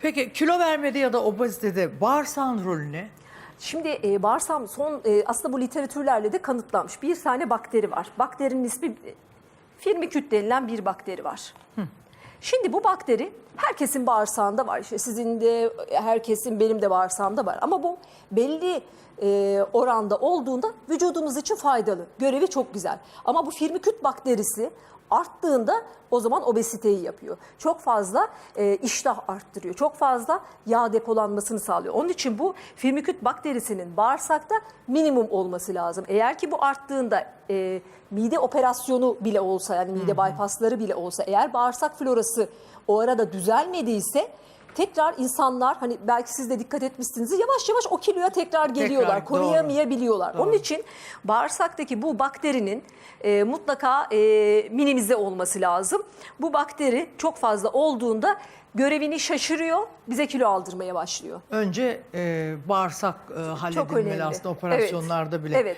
Peki kilo vermede ya da obezitede bağırsağın rolü ne? Şimdi e, bağırsam son e, aslında bu literatürlerle de kanıtlanmış. Bir tane bakteri var. Bakterinin ismi e, firmiküt denilen bir bakteri var. Şimdi bu bakteri herkesin bağırsağında var. İşte sizin de herkesin benim de bağırsağımda var. Ama bu belli e, oranda olduğunda vücudumuz için faydalı. Görevi çok güzel. Ama bu firmiküt bakterisi arttığında o zaman obeziteyi yapıyor. Çok fazla e, iştah arttırıyor. Çok fazla yağ depolanmasını sağlıyor. Onun için bu firmiküt bakterisinin bağırsakta minimum olması lazım. Eğer ki bu arttığında e, mide operasyonu bile olsa yani mide bypassları bile olsa eğer bağırsak florası o arada düzelmediyse tekrar insanlar hani belki siz de dikkat etmişsiniz yavaş yavaş o kiloya tekrar geliyorlar. doğru. Koruyamayabiliyorlar. Onun için bağırsaktaki bu bakterinin e, mutlaka e, minimize olması lazım. Bu bakteri çok fazla olduğunda görevini şaşırıyor, bize kilo aldırmaya başlıyor. Önce e, bağırsak e, halledilmeli aslında operasyonlarda Evet. bile. Evet.